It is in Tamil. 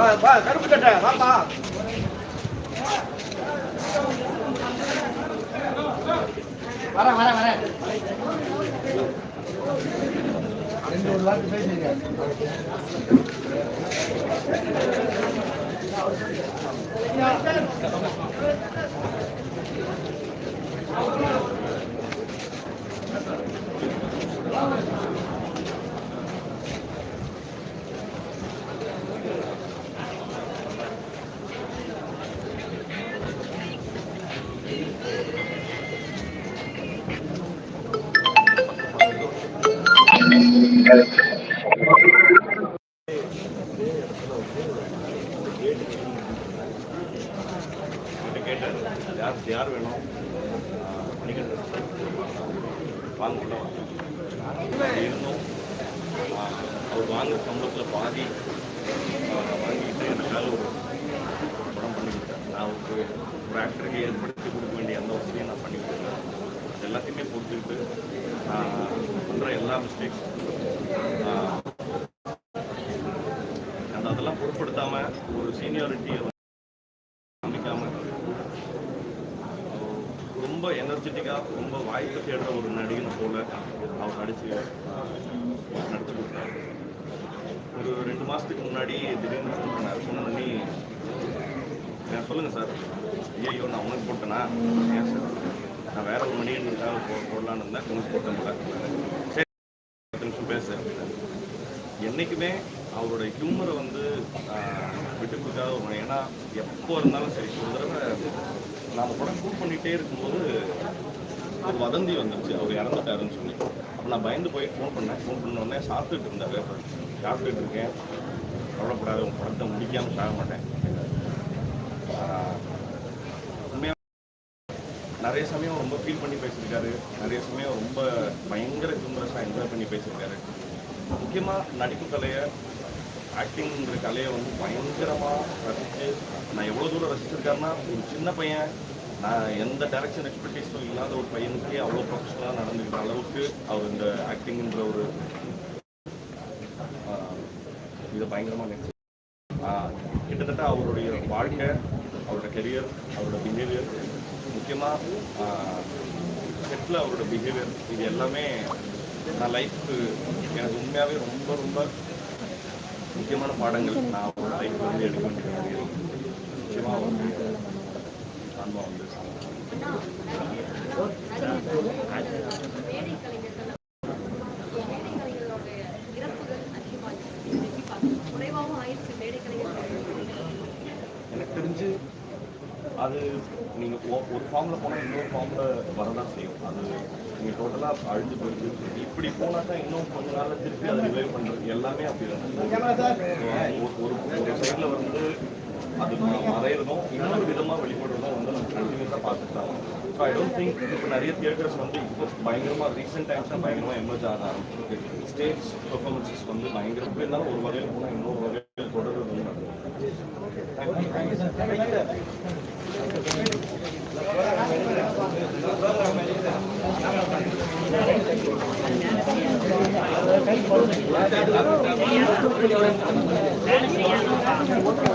கருப்பு சட்டை வாப்பா வர வர வர ரெண்டு ஒரு லாட் பேசுங்க Thank you. யார் யார் வேணும்? மணிகண்டன் வாங்க உள்ள இருந்தும் அவர் வாங்குற சம்பளத்தில் பாதி வாங்கிட்டு எனக்காக ஒரு படம் பண்ணிக்கிட்டேன் நான் ஒரு ஒரு ஆக்டருக்கு ஏற்படுத்தி கொடுக்க வேண்டிய அந்த வசதியும் நான் பண்ணி அது எல்லாத்தையுமே பொறுத்துக்கிட்டு நான் பண்ணுற எல்லா மிஸ்டேக்ஸ் அந்த அதெல்லாம் பொருட்படுத்தாமல் ஒரு சீனியாரிட்டியை ரொம்ப எனர்ஜெட்டிக்காக ரொம்ப வாய்ப்பு தேடுற ஒரு நடிகன் போல அவர் நடிச்சு நடிச்சு கொடுத்தாரு. ஒரு ரெண்டு மாதத்துக்கு முன்னாடி திடீர்னு ஃபோன் பண்ணார். ஃபோன் பண்ணி "ஏன் சொல்லுங்கள் சார். ஐயோ நான் உனக்கு போட்டேனா? ஏன் சார்? நான் வேற ஒரு மணியனுக்காக போ போடலான்னு இருந்தேன். உனக்கு போட்டேன் போல சரி பத்து நிமிஷம் பேச. என்றைக்குமே அவரோட ஹியூமரை வந்து விட்டு கொடுக்காத ஒரு ஏன்னா எப்போ இருந்தாலும் சரி ஒரு தடவை நாம் படம் ஷூட் பண்ணிகிட்டே இருக்கும்போது ஒரு வதந்தி வந்துருச்சு. அவர் இறந்துட்டாருன்னு சொல்லி. அப்போ நான் பயந்து போய் ஃபோன் பண்ணேன். ஃபோன் பண்ண உடனே சாப்பிட்டுட்டு இருந்தார். சாப்பிட்டுட்டு இருக்கேன். கவலைப்படாது உங்கள் படத்தை முடிக்காமல் சாக மாட்டேன். உண்மையாக நிறைய சமயம் ரொம்ப ஃபீல் பண்ணி பேசியிருக்காரு. நிறைய சமயம் ரொம்ப பயங்கர ஹியூமரஸாக என்ஜாய் பண்ணி பேசியிருக்காரு. முக்கியமாக நடிப்பு கலையை ஆக்டிங்கிற கலையை வந்து பயங்கரமாக ரசித்து நான் எவ்வளோ தூரம் ரசிச்சிருக்கேன்னா ஒரு சின்ன பையன் நான் எந்த டேரக்ஷன் எக்ஸ்பெக்டேஷனும் இல்லாத ஒரு பையனுக்கு அவ்வளோ ப்ரொஃபஷனலாக நடந்துக்கிற அளவுக்கு அவர் இந்த ஆக்டிங்கிற ஒரு இதை பயங்கரமாக நினைச்சு கிட்டத்தட்ட அவருடைய வாழ்க்கை அவரோட கெரியர் அவரோட பிஹேவியர் முக்கியமாக செட்டில் அவரோட பிஹேவியர் இது எல்லாமே நான் லைஃப்க்கு எனக்கு உண்மையாகவே ரொம்ப ரொம்ப முக்கியமான பாடங்கள் நான் ஒரு லைஃப் வந்து எடுக்க வேண்டிய நிச்சயமாக வந்து அன்பா வந்து எனக்கு தெரிஞ்சு அது நீங்கள் ஒரு ஃபார்மில் போனால் இன்னொரு ஃபார்மில் வரதான் செய்யும். அது நீங்கள் டோட்டலாக அழிஞ்சு போயிருக்கு இப்படி போனால் தான் இன்னும் கொஞ்ச நாளில் திருப்பி அதை ரிவைவ் பண்ணுறது எல்லாமே அப்படி ஒரு ஒரு சைடில் வந்து அது மறையிறதும் இன்னொரு விதமாக வெளிப்படுறதும் வந்து நம்ம கண்டினியூஸாக பார்த்துட்டு தான் ஸோ ஐ டோன்ட் திங்க் இப்போ நிறைய தியேட்டர்ஸ் வந்து இப்போ பயங்கரமாக ரீசெண்ட் டைம்ஸ் தான் பயங்கரமாக எமர்ஜ் ஆக ஆரம்பிச்சிருக்கு. ஸ்டேஜ் பெர்ஃபார்மன்ஸஸ் வந்து பயங்கர இருந்தாலும் ஒரு வகையில் போனால் இன்னொரு வகையில் தொடர்றது வந்து நடக்கும். Thank you.